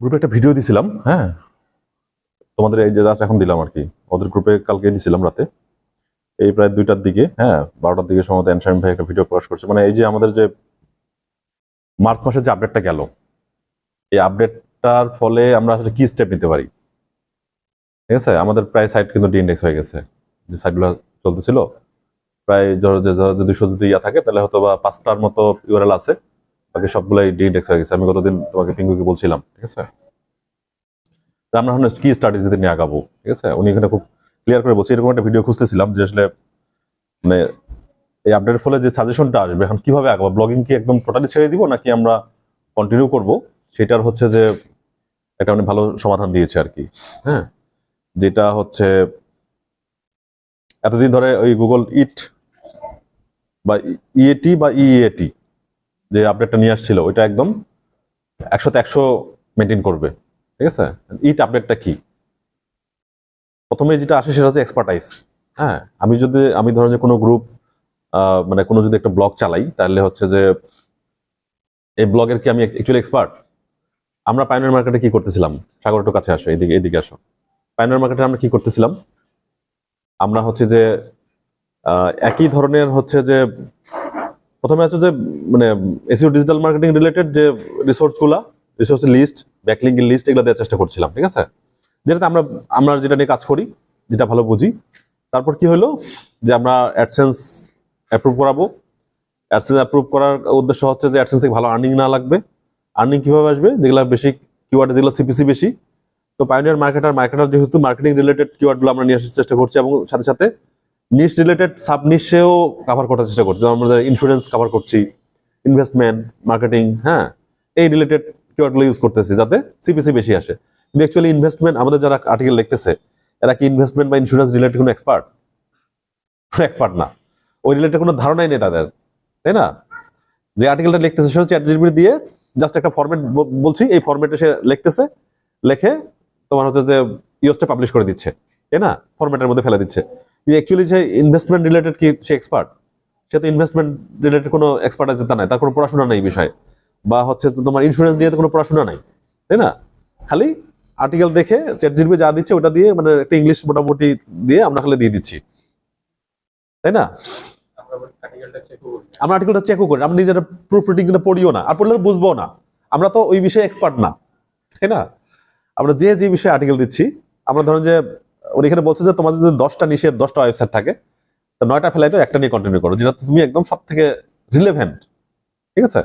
গ্রুপে একটা ভিডিও দিছিলাম হ্যাঁ? তোমাদের এই যে জাস্ট এখন দিলাম আর কি। ওদের গ্রুপে কালকে দিছিলাম রাতে। এই প্রায় দুইটার দিকে হ্যাঁ বারোটার দিকে সম্ভবত এনশাইম ভাই একটা ভিডিও প্রকাশ করছে। মানে এই যে আমাদের যে মার্চ মাসের যে আপডেটটা গেল, এই আপডেটটার ফলে আমরা আসলে কি স্টেপ নিতে পারি? ঠিক আছে? আমাদের প্রায় সাইট কিন্তু ডিইন্ডেক্স হয়ে গেছে। যে সাইটগুলো চলতেছিল, প্রায় ধরো যে ধরো যে দুশো যদি ইয়া থাকে, তাহলে হয়তো বা পাঁচটার মতো ইউরাল আছে। বাকি সবগুলাই ডিইন্ডেক্স হয়ে গেছে। আমি গতদিন তোমাকে পিঙ্গুকে বলছিলাম, ঠিক আছে? আমরা এখন কি স্ট্র্যাটেজিতে নিয়ে আগাবো, ঠিক আছে? উনি এখানে খুব ক্লিয়ার করে বলছে, এরকম একটা ভিডিও খুঁজতেছিলাম যে আসলে মানে এই আপডেটের ফলে যে সাজেশনটা আসবে, এখন কীভাবে আগাবো? ব্লগিং কি একদম টোটালি ছেড়ে দিব, নাকি আমরা কন্টিনিউ করব? সেটার হচ্ছে যে একটা অনেক ভালো সমাধান দিয়েছে আর কি হ্যাঁ? যেটা হচ্ছে, এতদিন ধরে ওই গুগল ইট বা ইএটি বা ইএটি যে আপডেটটা নিয়ে আসছিল, ওইটা একদম একশোতে একশো মেনটেন করবে। ঠিক আছে? ইট আপডেটটা কি? প্রথমে যেটা আসে সেটা হচ্ছে এক্সপার্টাইজ হ্যাঁ আমি যদি, আমি ধরেন যে কোনো গ্রুপ মানে কোনো যদি একটা ব্লগ চালাই, তাহলে হচ্ছে যে এই ব্লগের কি আমি অ্যাকচুয়ালি এক্সপার্ট আমরা পাইনার মার্কেটে কি করতেছিলাম? সাগর একটু কাছে আসো এদিকে এদিকে আসো। পাইনার মার্কেটে আমরা কি করতেছিলাম? আমরা হচ্ছে যে একই ধরনের হচ্ছে যে প্রথমে হচ্ছে যে মানে এসিও ডিজিটাল মার্কেটিং রিলেটেড যে রিসোর্সগুলা রিসোর্স লিস্ট ব্যাকলিঙ্কের লিস্ট এগুলো দেওয়ার চেষ্টা করছিলাম, ঠিক আছে? যেটাতে আমরা আমরা যেটা নিয়ে কাজ করি, যেটা ভালো বুঝি। তারপর কি হলো? যে আমরা অ্যাডসেন্স অ্যাপ্রুভ করাবো। অ্যাডসেন্স অ্যাপ্রুভ করার উদ্দেশ্য হচ্ছে যে অ্যাডসেন্স থেকে ভালো আর্নিং না লাগবে। আর্নিং কীভাবে আসবে? যেগুলো বেশি কিওয়ার্ড যেগুলো সিপিসি বেশি। তো পাইনিয়ার মার্কেটার মার্কেটার যেহেতু মার্কেটিং রিলেটেড কিওয়ার্ডগুলো আমরা নিয়ে আসার চেষ্টা করছি এবং সাথে সাথে নিশ রিলেটেড সাব নিশেও কভার করার চেষ্টা করছি। যেমন আমরা ইন্স্যুরেন্স কভার করছি ইনভেস্টমেন্ট মার্কেটিং হ্যাঁ? এই রিলেটেড কিওয়ার্ডগুলো ইউজ করতেছি যাতে সিপিসি বেশি আসে। কিন্তু অ্যাকচুয়ালি ইনভেস্টমেন্ট আমাদের যারা আর্টিকেল লিখতেছে, এরা কি ইনভেস্টমেন্ট বা ইন্স্যুরেন্স রিলেটেড কোনো এক্সপার্ট এক্সপার্ট না। ওই রিলেটেড কোনো ধারণাই নেই তাদের, তাই না? যে আর্টিকেলটা লিখতেছে সেটা চ্যাট জিপিটি দিয়ে জাস্ট একটা ফরম্যাট বলছি, এই ফরম্যাটে সে লিখতেছে, লেখে তোমার হচ্ছে যে ইউএসটা পাবলিশ করে দিচ্ছে, তাই না? ফরম্যাটের মধ্যে ফেলে দিচ্ছে। অ্যাকচুয়ালি যে ইনভেস্টমেন্ট রিলেটেড কি সে এক্সপার্ট সে তো ইনভেস্টমেন্ট রিলেটেড কোনো এক্সপার্ট আছে তা নাই, তার কোনো পড়াশোনা বিষয়ে। বা হচ্ছে তোমার ইন্স্যুরেন্স নিয়ে কোনো পড়াশোনা নাই, তাই না? খালি আর্টিকেল দেখে চ্যাট জিপিটি যা দিচ্ছে ওটা দিয়ে মানে একটা ইংলিশ মোটামুটি দিয়ে আমরা খালি দিয়ে দিচ্ছি। তাই না? আমরা আর্টিকেলটা চেকও করি, আমরা নিজেরা প্রুফ রিডিং পড়িও না, আর পড়লে তো বুঝব না। আমরা তো ওই বিষয়ে এক্সপার্ট না, তাই না? আমরা যে যে বিষয়ে আর্টিকেল দিচ্ছি, আমরা ধরেন যে উনি এখানে বলছে যে তোমাদের যদি দশটা নিশের দশটা ওয়েবসাইট থাকে, তো নয়টা ফেলাই তো একটা নিয়ে কন্টিনিউ করো, যেটা তুমি একদম সব থেকে রিলেভেন্ট ঠিক আছে?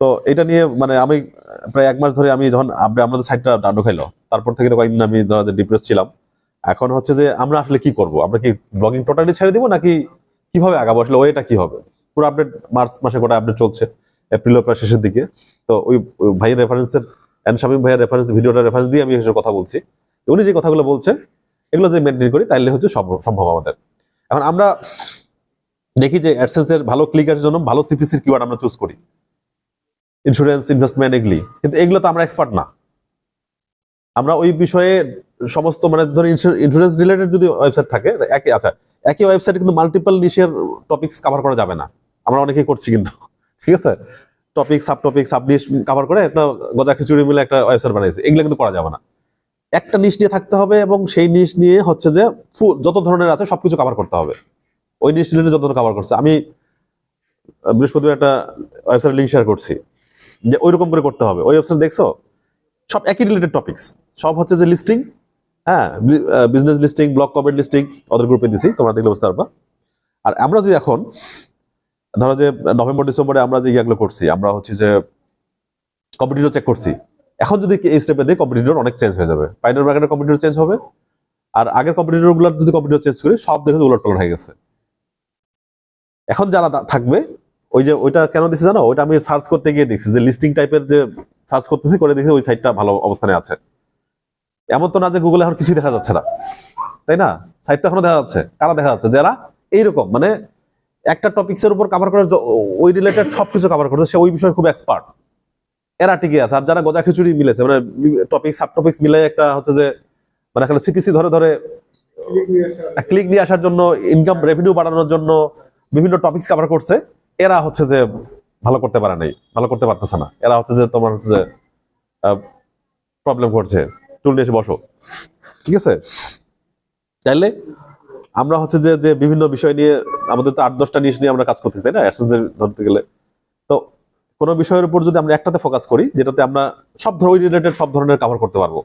তো এটা নিয়ে মানে আমি প্রায় এক মাস ধরে আমি যখন আমাদের সাইটটা ডান্ডো খাইলো তারপর থেকে তো কয়েকদিন আমি ডিপ্রেস ছিলাম। এখন হচ্ছে যে আমরা আসলে কি করব? আমরা কি ব্লগিং টোটালি ছেড়ে দিব নাকি কীভাবে আগাবো? আসলে ওইটা কি হবে? পুরো আপডেট মার্চ মাসে গোটা আপডেট চলছে এপ্রিলের প্রায় শেষের দিকে। তো ওই ভাইয়ের রেফারেন্সের এন শামীম ভাইয়ের রেফারেন্স ভিডিওটা রেফারেন্স দিয়ে আমি এসব কথা বলছি। উনি যে কথাগুলো বলছে এগুলো যে মেনটেন করি, তাইলে হচ্ছে সম্ভব আমাদের। এখন আমরা দেখি যে অ্যাডসেন্সের ভালো ক্লিকের জন্য ভালো সিপিসির কিওয়ার্ড আমরা চুজ করি। ইন্স্যুরেন্স ইনভেস্টমেন্ট এগুলি। কিন্তু এগুলো তো আমরা এক্সপার্ট না। আমরা ওই বিষয়ে সমস্ত মানে ধরো ইন্স্যুরেন্স রিলেটেড যদি ওয়েবসাইট থাকে একই আচ্ছা একই ওয়েবসাইটে কিন্তু মাল্টিপল নিশের টপিকস কভার করা যাবে না। আমরা অনেকেই করছি কিন্তু, ঠিক আছে? Topic sub topic sub niche cover করে একটা গজা খিচুড়ি মিলে একটা ওয়েবসাইট বানাইছে। এগুলো কিন্তু করা যাবে না। একটা নিশ নিয়ে থাকতে হবে এবং সেই নিশ নিয়ে হচ্ছে যে যত ধরনের আছে সবকিছু কভার করতে হবে। ওই নিশ নিয়ে যত কভার করছে। আমি বৃহস্পতিবার একটা ওয়েবসাইট লিঙ্ক শেয়ার করছি যে ওইরকম করে করতে হবে। ওই ওয়েবসাইট দেখছ? সব একই রিলেটেড টপিকস সব হচ্ছে যে লিস্টিং হ্যাঁ business listing blog comment listing ওদের গ্রুপে দিছি, তোমরা দেখলে বুঝতে পারবা। আর আমরা যদি এখন, ধরো যে নভেম্বর, ডিসেম্বরে আমরা যে ইয়াগুলো করছি, আমরা হচ্ছে যে কম্পিটিটর চেক করছি। এখন যদি এই স্টেপে দিই কম্পিটিটর অনেক চেঞ্জ হয়ে যাবে। পাইনার মার্কেটের কম্পিটিটর চেঞ্জ হবে, আর আগের কম্পিটিটরগুলো যদি কম্পিটিটর চেঞ্জ করি, সব দেখে উলট হয়ে গেছে। এখন যারা থাকবে, ওই যে ওইটা কেন দিচ্ছি জানো? ওইটা আমি সার্চ করতে গিয়ে দেখছি যে লিস্টিং টাইপের যে সার্চ করতেছি, করে দেখছি ওই সাইটটা ভালো অবস্থানে আছে। এমন তো না যে গুগলে এখন কিছুই দেখা যাচ্ছে না। তাই না? সাইটটা এখনও দেখা যাচ্ছে। কারা দেখা যাচ্ছে? যারা এইরকম মানে একটা টপিক্স এর উপর কভার করে ওই রিলেটেড সবকিছু কভার করছে, সে ওই বিষয়ে খুব এক্সপার্ট এরা টিকে আছে। আর যারা গজা খিচুড়ি মিলেছে মানে টপিক সাব টপিক্স মিলে একটা হচ্ছে যে মানে এখানে সিপিসি ধরে ধরে ক্লিক নিয়ে আসার জন্য ইনকাম রেভিনিউ বাড়ানোর জন্য বিভিন্ন টপিকস কভার করছে। এরা হচ্ছে যে ভালো করতে পারে নাই, ভালো করতে পারতেছে না। এরা হচ্ছে যে তোমার হচ্ছে যে প্রবলেম করছে। টুল নিয়ে এসে বসো। ঠিক আছে? তাইলে আমরা হচ্ছে যে যে বিভিন্ন বিষয় নিয়ে, আমাদের তো আট দশটা নিয়ে আমরা কাজ করতেছি, তাই না? ধরতে গেলে। তো কোনো বিষয়ের উপর যদি আমরা একটাতে ফোকাস করি, যেটাতে আমরা সব ধরনের রিলেটেড সব ধরনের কভার করতে পারব।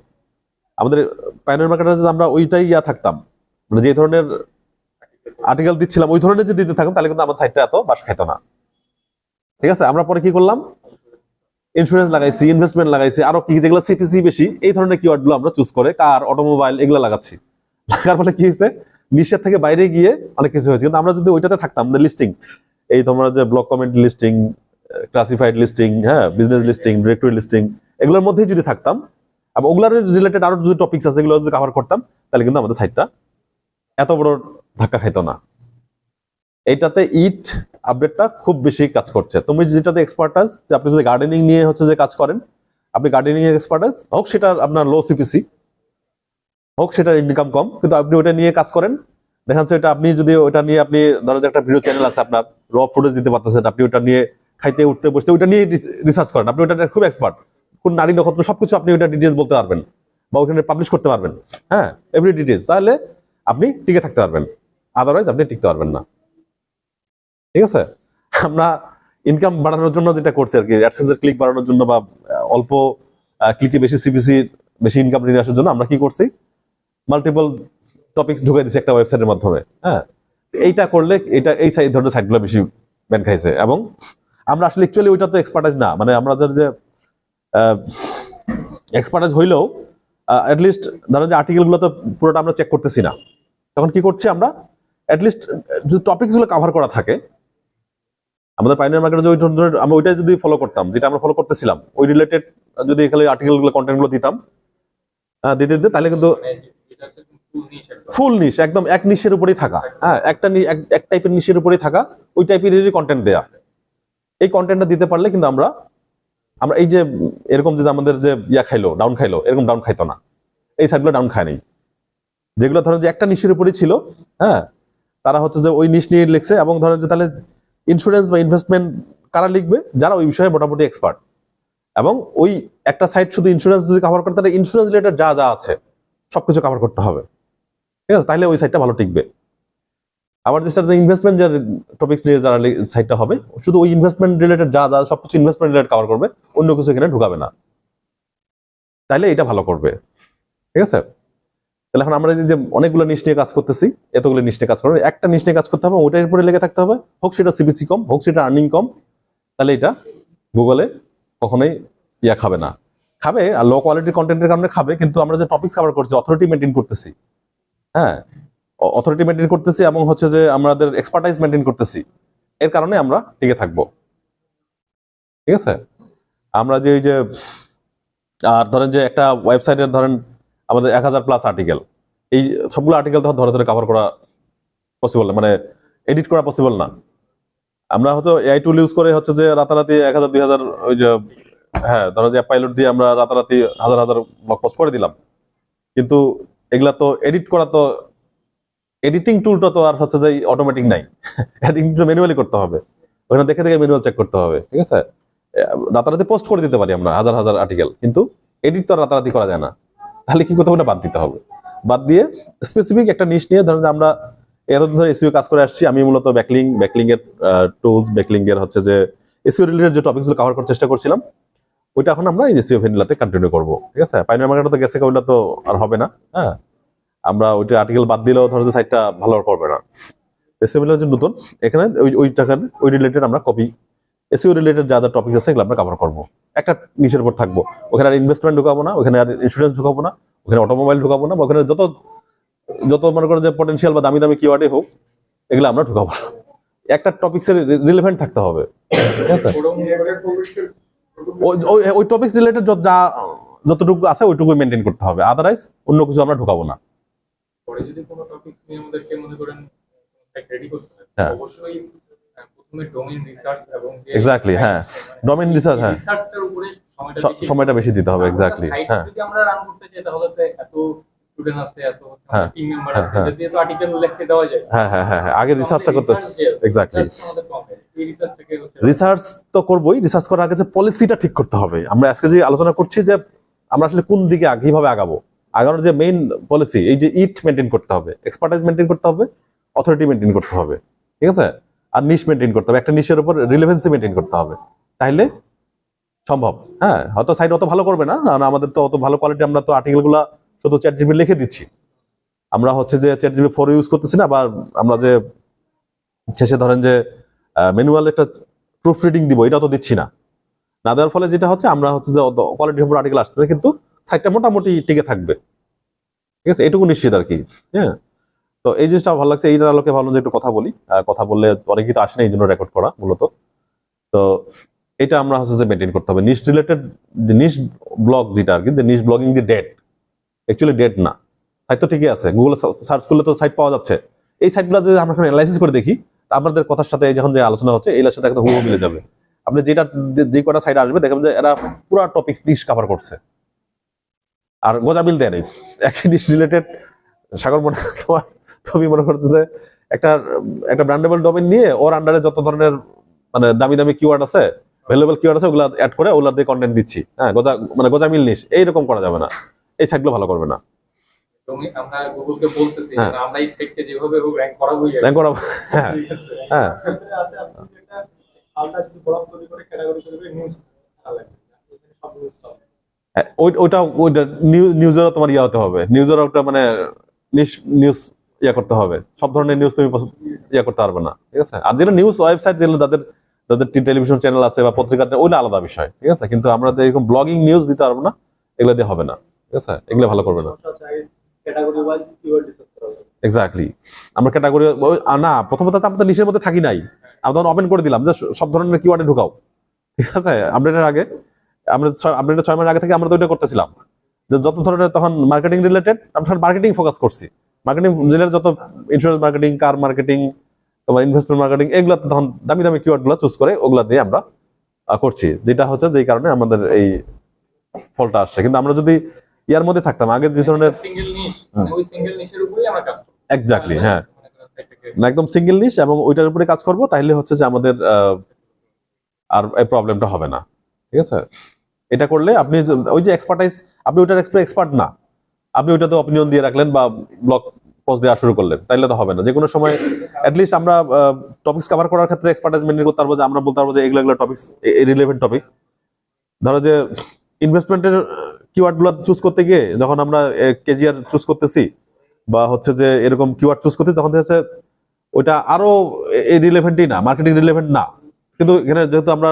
আমাদের প্যানেল মার্কেটার যদি আমরা ওইটাই ইয়া থাকতাম মানে যে ধরনের আর্টিকেল দিচ্ছিলাম, ওই ধরনের যদি দিতে থাকতাম, তাহলে কিন্তু আমার সাইটটা এত বাস খাইতো না। ঠিক আছে? আমরা পরে কি করলাম? ইন্স্যুরেন্স লাগাইছি ইনভেস্টমেন্ট লাগাইছি, আরও কি, যেগুলো সিপিসি বেশি, এই ধরনের কিওয়ার্ডগুলো আমরা চুজ করে কার অটোমোবাইল এগুলো লাগাচ্ছি। লাগার ফলে কি হয়েছে? নিশ্চয় থেকে বাইরে গিয়ে অনেক কিছু হয়েছে। কিন্তু আমরা যদি ওইটাতে থাকতাম লিস্টিং এই তোমরা যে blog comment listing classified listing হ্যাঁ বিজনেস লিস্টিং ডিরেক্টরি লিস্টিং এগুলোর মধ্যেই যদি থাকতাম এবং ওগুলার রিলেটেড আরও যদি টপিকস আছে, এগুলো যদি কভার করতাম, তাহলে কিন্তু আমাদের সাইটটা এত বড় ধাক্কা খাইতো না। এইটাতে ইট আপডেটটা খুব বেশি কাজ করছে। তুমি যেটাতে এক্সপার্ট এক্সপার্টাস আপনি যদি গার্ডেনিং নিয়ে হচ্ছে যে কাজ করেন, আপনি গার্ডেনিং এর এক্সপার্টাস হোক সেটা আপনার লো সিপিসি হোক সেটার ইনকাম কম, কিন্তু আপনি ওটা নিয়ে কাজ করেন, দেখা যাচ্ছে এটা আপনি যদি ওটা নিয়ে আপনি ধরো যে একটা ভিডিও চ্যানেল আছে আপনার র ফুটেজ দিতে পারতেছেন, আপনি ওটা নিয়ে খাইতে, উঠতে, বসতে ওটা নিয়ে রিসার্চ করেন। আপনি ওটা খুব এক্সপার্ট কোন নারী নক্ষত্র সবকিছু আপনি ওটা ডিটেলস বলতে পারবেন বা ওখানে পাবলিশ করতে পারবেন। হ্যাঁ এভরি ডিটেলস তাহলে আপনি টিকে থাকতে পারবেন। আদারওয়াইজ আপনি টিকতে পারবেন না। ঠিক আছে? আমরা ইনকাম বাড়ানোর জন্য যেটা করছি আর কি অ্যাডসেন্সের ক্লিক বাড়ানোর জন্য বা অল্প ক্লিকে বেশি সিবিসি বেশি ইনকাম নিয়ে আসার জন্য আমরা কি করছি? মাল্টিপল টপিক্স ঢুকাই দিচ্ছি একটা ওয়েবসাইটের মাধ্যমে। হ্যাঁ এইটা করলে এটা, এই সাইড ধরনের সাইটগুলো বেশি ব্যান খাইছে। এবং আমরা আসলে অ্যাকচুয়ালি ওইটা তো এক্সপার্টাইজ না। মানে আমাদের যে এক্সপার্টাইজ হইলেও অ্যাটলিস্ট ধরেন যে আর্টিকেলগুলো তো পুরোটা আমরা চেক করতেছি না। তখন কি করছি আমরা? অ্যাটলিস্ট যে টপিকসগুলো কাভার করা থাকে আমাদের পাইনিয়ার মার্কেটে যে ওই ধরনের আমরা ওইটা যদি ফলো করতাম যেটা আমরা ফলো করতেছিলাম ওই রিলেটেড যদি এখানে আর্টিকেলগুলো কন্টেন্টগুলো দিতাম দিতে দিতে তাহলে কিন্তু মানে ফুল নিশ একদম ফুল নিশ একদম। এক নিশের উপরেই থাকা। হ্যাঁ একটা এক- টাইপের নিশের উপরেই থাকা ওই টাইপেরই কন্টেন্ট দেয়া। এই কন্টেন্টটা দিতে পারলে কিন্তু আমরা আমরা এই যে এরকম যে আমাদের যে ইয়া খাইলো ডাউন খাইলো, এরকম ডাউন খাইতো না। এই সাইডগুলো ডাউন খায় নাই। যেগুলো ধরেন যে একটা নিশের উপরেই ছিল হ্যাঁ তারা হচ্ছে যে ওই নিশ নিয়ে লিখছে এবং ধরেন যে তাহলে ইন্স্যুরেন্স বা ইনভেস্টমেন্ট কারা লিখবে? যারা ওই বিষয়ে মোটামুটি এক্সপার্ট এবং ওই একটা সাইট শুধু ইন্স্যুরেন্স যদি কভার করে, তাহলে ইন্স্যুরেন্স রিলেটেড যা যা আছে, সবকিছু কভার করতে হবে। ঠিক আছে? তাহলে ওই সাইটটা ভালো টিকবে। আবার যে স্যার ইনভেস্টমেন্ট যে টপিক্স নিয়ে যারা সাইটটা হবে, শুধু ওই ইনভেস্টমেন্ট রিলেটেড যা যা সবকিছু ইনভেস্টমেন্ট রিলেটেড কভার করবে, অন্য কিছু এখানে ঢুকাবে না। তাইলে এটা ভালো করবে। ঠিক আছে? তাহলে এখন আমরা যে অনেকগুলো নিশ নিয়ে কাজ করতেছি, এতগুলো নিশ নিয়ে কাজ করব। একটা নিশ নিয়ে কাজ করতে হবে, ওইটার উপরে লেগে থাকতে হবে, হোক সেটা সিবিসি কম, হোক সেটা আর্নিং কম, তাহলে এটা গুগলে কখনোই ইয়া খাবে না। খাবে, আর লো কোয়ালিটির কন্টেন্টের কারণে খাবে, কিন্তু আমরা যে টপিক কভার করছি অথরিটি মেনটেন করতেছি। হ্যাঁ? অথরিটি মেনটেন করতেছি এবং হচ্ছে যে আমাদের এক্সপার্টাইজ মেনটেন করতেছি। এর কারণে আমরা টিকে থাকব। ঠিক আছে? আমরা যে যে, আর ধরেন যে একটা ওয়েবসাইটের ধরেন আমাদের এক হাজার প্লাস আর্টিকেল এই সবগুলো আর্টিকেল ধরে ধরে কভার করা পসিবল না। মানে এডিট করা পসিবল না। আমরা হয়তো এআই টুল ইউজ করে হচ্ছে যে রাতারাতি এক হাজার, দুই হাজার ওই যে হ্যাঁ ধরো যে পাইলট দিয়ে আমরা রাতারাতি হাজার হাজার ব্লগ পোস্ট করে দিলাম। কিন্তু এগুলা তো এডিট করা তো এডিটিং টুলটা তো আর হচ্ছে যে অটোমেটিক নাই। এডিটিং টু ম্যানুয়ালি করতে হবে। ওখানে দেখে দেখে ম্যানুয়াল চেক করতে হবে, ঠিক আছে? রাতারাতি পোস্ট করে দিতে পারি আমরা, হাজার হাজার আর্টিকেল কিন্তু এডিট তো আর রাতারাতি করা যায় না। তাহলে কি হবে বাদ দিতে হবে। বাদ দিয়ে স্পেসিফিক একটা নিশ নিয়ে ধরেন যে আমরা এতদিন ধরে এসিও কাজ করে আসছি, আমি মূলত ব্যাকলিং ব্যাকলিং এর টুলস ব্যাকলিং এর হচ্ছে যে এসিও রিলেটেড যে টপিকসগুলো কভার করার চেষ্টা করছিলাম, ওইটা এখন আমরা এই এসিও ভেনিলাতে কন্টিনিউ করব, ঠিক আছে? পাইনার মার্কেটে তো গেছে, ওইটা তো আর হবে না হ্যাঁ? আমরা ওইটা আর্টিকেল বাদ দিলেও ধরো যে সাইটটা ভালো করবে না। এসিও যে নতুন, এখানে ওই ওই টাকার, ওই রিলেটেড আমরা কপি এসিও রিলেটেড যা যা টপিক আছে এগুলো আমরা কভার করব। একটা নিচের উপর থাকব। ওখানে আর ইনভেস্টমেন্ট ঢুকাবো না, ওখানে আর ইন্স্যুরেন্স ঢুকাবো না, ওখানে অটোমোবাইল ঢুকাবো না ওখানে যত যত মনে করো যে পটেনশিয়াল বা দামি দামি কিওয়ার্ডে হোক, এগুলো আমরা ঢুকাবো না। একটা টপিক্সের রিলেভেন্ট থাকতে হবে। ঠিক ওই টপিক্স রিলেটেড যা, যতটুকু আছে ওইটুকু মেনটেন করতে হবে। আদারওয়াইজ অন্য কিছু আমরা ঢুকাবো না। পরে যদি কোনো টপিক নিয়ে আমাদেরকে মনে করেন রেডি করতে হয়। অবশ্যই আহ, প্রথমে ডোমেইন রিসার্চ এবং যে- হ্যাঁ। Research, হ্যাঁ। রিসার্চটার উপরে সময়টা বেশি দিতে হবে এক্স্যাক্টলি হ্যাঁ। যদি আমরা রান করতে চাই তাহলে তো এত স্টুডেন্ট আছে এত হ্যাঁ, টিম মেম্বার হ্যাঁ, আছে হ্যাঁ। যদি তো আর্টিকেল লিখতে দেওয়া যায়। হ্যাঁ হ্যাঁ আগে রিসার্চটা করতে রিসার্চ তো করবোই। রিসার্চ করার আগে যে পলিসিটা ঠিক করতে হবে। আমরা আজকে যে আলোচনা করছি যে আমরা আসলে কোন দিকে কীভাবে আগাবো। আগানোর যে মেইন পলিসি এই যে ইট মেনটেন করতে হবে এক্সপার্টাইজ মেনটেন করতে হবে অথরিটি মেনটেন করতে হবে, ঠিক আছে? আর নিশ মেনটেন করতে হবে, একটা নিশের উপর রিলেভেন্সি মেনটেন করতে হবে। তাইলে সম্ভব হ্যাঁ? হয়তো সাইট অত ভালো করবে না কারণ আমাদের তো অত ভালো কোয়ালিটি আমরা তো আর্টিকেলগুলা শুধু চ্যাট জিবি লিখে দিচ্ছি। আমরা হচ্ছে যে চ্যাট জিবি ফোর ইউজ করতেছি না, বা আমরা যে শেষে ধরেন যে ম্যানুয়াল একটা প্রুফ রিডিং দিব, এটা তো দিচ্ছি না। না দেওয়ার ফলে যেটা হচ্ছে, আমরা হচ্ছে যে কোয়ালিটির উপর আর্টিকেল আসতেছে, কিন্তু সাইটটা মোটামুটি টিকে থাকবে। ঠিক আছে? এটুকু নিশ্চিত আর কি। হ্যাঁ? তো এই জিনিসটা ভালো লাগছে। এইটার আলোকে ভালো যে একটু কথা বলি। কথা বললে অনেকেই তো আসে না, এই জন্য রেকর্ড করা মূলত। তো এটা আমরা হচ্ছে যে মেনটেন করতে হবে। নিশ রিলেটেড নিশ ব্লগ যেটা আর কি নিশ ব্লগিং যে ডেট অ্যাকচুয়ালি ডেট না। সাইট তো ঠিকই আছে। গুগলে সার্চ করলে তো সাইট পাওয়া যাচ্ছে। এই সাইটগুলো যদি আমরা অ্যানালাইসিস করে দেখি আপনাদের কথার সাথে যখন যে আলোচনা হচ্ছে এই সাথে একদম হুবহু মিলে যাবে। আপনি যেটা, যে- কটা সাইট আসবে, দেখবেন যে এরা পুরো টপিক নিশ কভার করছে। আর গোজামিল দেয় নেই। একই নিশ রিলেটেড সাগর মনে তোমার তুমি মনে করছ যে একটা একটা ব্র্যান্ডেবল ডোমেন নিয়ে ওর আন্ডারে যত ধরনের মানে দামি দামি কিওয়ার্ড আছে ভ্যালুয়েবল কিওয়ার্ড আছে ওগুলা অ্যাড করে ওগুলা দিয়ে কন্টেন্ট দিচ্ছি। হ্যাঁ গোজা মানে গোজামিল নিস এইরকম করা যাবে না। এই সাইটগুলো ভালো করবে না। তুমি আমরা গুগলকে বলতেছি হ্যাঁ। আমরা এই সাইটকে যেভাবে হোক র্যাঙ্ক করাবোই র্যাঙ্ক করা হ্যাঁ হ্যাঁ। ক্ষেত্রে যদি একটা আলাদা যদি ব্লগ তৈরি করে ক্যাটাগরি করে নিউজ লাগবে সব নিউজ পাবেন। হ্যাঁ, ওই- ওইটা ওইটা নিউজেরও তোমার ইয়ে হতে হবে। নিউজেরও একটা মানে নিউজ ইয়ে করতে হবে। সব ধরনের নিউজ তুমি ইয়ে করতে পারবে না, ঠিক আছে? আর যেটা নিউজ ওয়েবসাইট, যেগুলো তাদের তাদের টেলিভিশন চ্যানেল আছে বা পত্রিকাতে ওইটা আলাদা বিষয়, ঠিক আছে? কিন্তু আমরা এরকম ব্লগিং নিউজ দিতে পারব না, এগুলো দিয়ে হবে না, ঠিক আছে? এগুলো ভালো করবে না। এক্স্যাক্টলি আমরা ক্যাটাগরি না, প্রথমত আমরা তো মধ্যে থাকি নাই। আমরা তখন ওপেন করে দিলাম যে সব ধরনের কিওয়ার্ডে ঢুকাও, ঠিক আছে? আপডেটের আগে। আমরা ছয় মাস আগে থেকে আমরা তো ওইটা করতেছিলাম। যে যত ধরনের তখন মার্কেটিং রিলেটেড আমরা মার্কেটিং ফোকাস করছি। মার্কেটিং রিলেটেড যত ইন্স্যুরেন্স মার্কেটিং কার মার্কেটিং তোমার ইনভেস্টমেন্ট মার্কেটিং এগুলো তখন দামি দামি কিওয়ার্ডগুলো চুজ করে ওগুলা দিয়ে আমরা করছি। যেটা হচ্ছে যেই কারণে আমাদের এই ফলটা আসছে। কিন্তু আমরা যদি ইয়ার মধ্যে থাকতাম আগে যে ধরনের এক্স্যাক্টলি হ্যাঁ। মনে করেন সাইটটাকে না একদম সিঙ্গেল নিশ এবং ওইটার উপরে কাজ করব তাহলে হচ্ছে যে আমাদের আহ, আর এই প্রবলেমটা হবে না। ঠিক আছে? এটা করলে আপনি ওই যে এক্সপার্টাইজ আপনি ওইটার এক্সপার্ট না। আপনি ওইটাতে অপিনিয়ন দিয়ে রাখলেন বা ব্লগ পোস্ট দেওয়া শুরু করলেন, তাইলে তো হবে না। যে কোনো সময় অ্যাটলিস্ট আমরা টপিক্স কভার করার ক্ষেত্রে এক্সপার্টাইজ মেনটেন করতে পারব যে, আমরা বলতে পারব যে, এগুলো এগুলো টপিক্স রিলেভেন্ট টপিক্স ধরো যে ইনভেস্টমেন্টের কিওয়ার্ডগুলো চুজ করতে গিয়ে, যখন আমরা কেজিআর চুজ করতেছি, বা হচ্ছে যে, এরকম কিওয়ার্ড চুজ করতে, তখন হচ্ছে ওইটা আরও রিলেভেন্টই না মার্কেটিং রিলেভেন্ট না। কিন্তু এখানে যেহেতু আমরা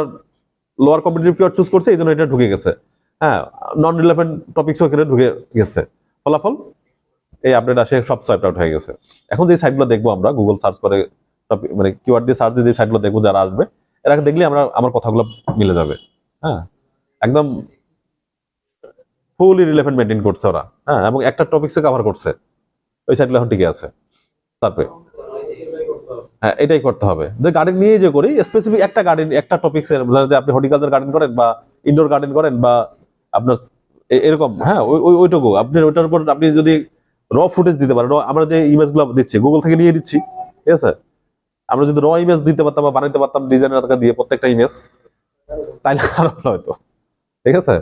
লোয়ার কম্পিটিটিভ কিওয়ার্ড চুজ করছি এই জন্য এটা ঢুকে গেছে। হ্যাঁ নন রিলেভেন্ট টপিকসও এখানে ঢুকে গেছে। ফলাফল? এই আপডেট আসে, সব সোয়াইপ আউট হয়ে গেছে। এখন যে সাইটগুলো দেখব আমরা গুগল সার্চ করে মানে কিওয়ার্ড দিয়ে সার্চ দিয়ে যে সাইটগুলো দেখব যারা আসবে, এরা দেখলে আমরা, আমার কথাগুলো মিলে যাবে। হ্যাঁ একদম ফুলি রিলেভেন্ট মেনটেন করছে ওরা। হ্যাঁ এবং একটা টপিক্সে কভার করছে। ওই সাইটগুলো এখন টিকে আছে তারপরে হ্যাঁ এটাই করতে হবে। যে গার্ডেন নিয়ে যে করি স্পেসিফিক একটা গার্ডেন একটা টপিক্স এর যে আপনি হর্টিকালচার গার্ডেন করেন বা ইনডোর গার্ডেন করেন বা আপনার এরকম হ্যাঁ ওই, ওই- ওইটুকু। আপনি ওইটার উপর আপনি যদি র ফুটেজ দিতে পারেন আমরা যে ইমেজগুলো দিচ্ছি গুগল থেকে নিয়ে দিচ্ছি ঠিক আছে? আমরা যদি র ইমেজ দিতে পারতাম বা বানাইতে পারতাম ডিজাইনার টাকা দিয়ে প্রত্যেকটা ইমেজ তাইলে আরও ভালো হতো ঠিক আছে?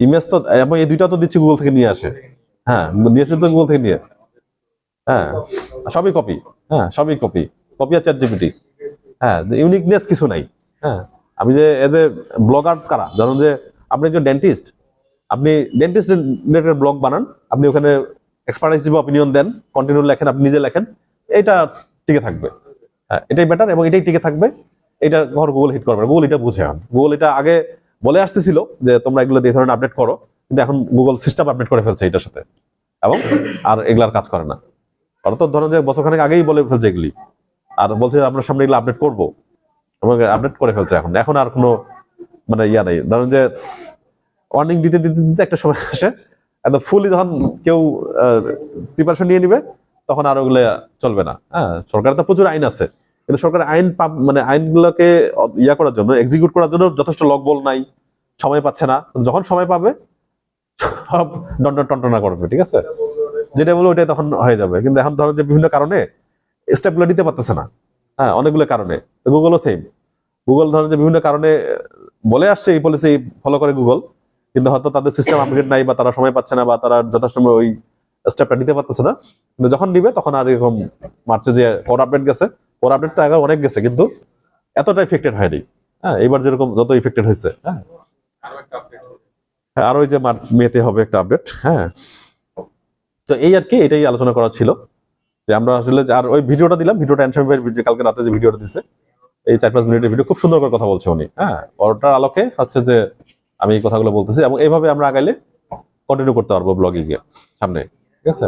ইমেজ তো এবং এই দুইটা তো দিচ্ছি গুগল থেকে নিয়ে আসে। হ্যাঁ নিয়ে আসে তো গুগল থেকে নিয়ে। হ্যাঁ সবই কপি হ্যাঁ সবই কপি কপি আর চ্যাট জিপিটি হ্যাঁ ইউনিকনেস কিছু নাই হ্যাঁ। আমি যে এজ এ ব্লগার কারা, ধরুন যে আপনি একজন ডেন্টিস্ট আপনি ডেন্টিস্ট রিলেটেড ব্লগ বানান, আপনি ওখানে এক্সপার্ট হিসেবে অপিনিয়ন দেন কন্টিনিউ লেখেন, আপনি নিজে লেখেন এটা টিকে থাকবে হ্যাঁ এটাই বেটার এবং এটাই টিকে থাকবে এটা ঘর গুগল হিট করবে গুগল এটা বুঝে এখন গুগল এটা আগে বলে আসতেছিল যে তোমরা এগুলো দিয়ে ধরনের আপডেট করো, কিন্তু এখন গুগল সিস্টেম আপডেট করে ফেলছে এটার সাথে, এবং আর এগুলার কাজ করে না। ওরা তো ধরো যে বছরখানেক আগেই বলে ফেলছে এগুলি আর বলছে আমরা সামনে এগুলো আপডেট করব আপডেট করে ফেলছে এখন এখন আর কোনো মানে ইয়া নেই ধরুন যে ওয়ার্নিং দিতে দিতে দিতে একটা সময় আসে একদম ফুলি যখন কেউ প্রিপারেশন নিয়ে নিবে তখন আর ওগুলো চলবে না হ্যাঁ সরকারের তো প্রচুর আইন আছে কিন্তু সরকারের আইন মানে আইনগুলোকে ইয়া করার জন্য এক্সিকিউট করার জন্য যথেষ্ট লকবল নাই সময় পাচ্ছে না যখন সময় পাবে সব দণ্ড টন্টনা করবে ঠিক আছে যেটা বলব ওটাই তখন হয়ে যাবে। কিন্তু এখন ধরো যে বিভিন্ন কারণে স্টেপগুলো নিতে পারতেছে না। হ্যাঁ অনেকগুলো কারণে। গুগলও সেম গুগল ধরেন যে বিভিন্ন কারণে বলে আসছে এই পলিসি ফলো করে গুগল কিন্তু হয়তো তাদের সিস্টেম আপগ্রেড নাই বা তারা সময় পাচ্ছে না বা তারা যথাসময় ওই স্টেপটা নিতে পারতেছে না। কিন্তু যখন নিবে তখন আর এরকম মার্চে যে কোর আপডেট গেছে। কোর আপডেট তো আগে অনেক গেছে কিন্তু এতটা ইফেক্টেড হয়নি। হ্যাঁ এবার যেরকম যত ইফেক্টেড হয়েছে। হ্যাঁ। হ্যাঁ, আর ওই যে মার্চ মেতে হবে একটা আপডেট হ্যাঁ। তো এই আর কি, এটাই আলোচনা করা ছিল। যে আমরা আসলে আর ওই ভিডিওটা দিলাম, ভিডিওটা অ্যান্সার ভিডিও কালকে রাতে যে ভিডিওটা দিছে, এই চার পাঁচ মিনিটের ভিডিও, খুব সুন্দর করে কথা বলছে উনি। হ্যাঁ ওটার আলোকে হচ্ছে যে আমি এই কথাগুলো বলতেছি এবং এইভাবে আমরা আগাইলে কন্টিনিউ করতে পারব ব্লগিং গিয়ে সামনে, ঠিক আছে?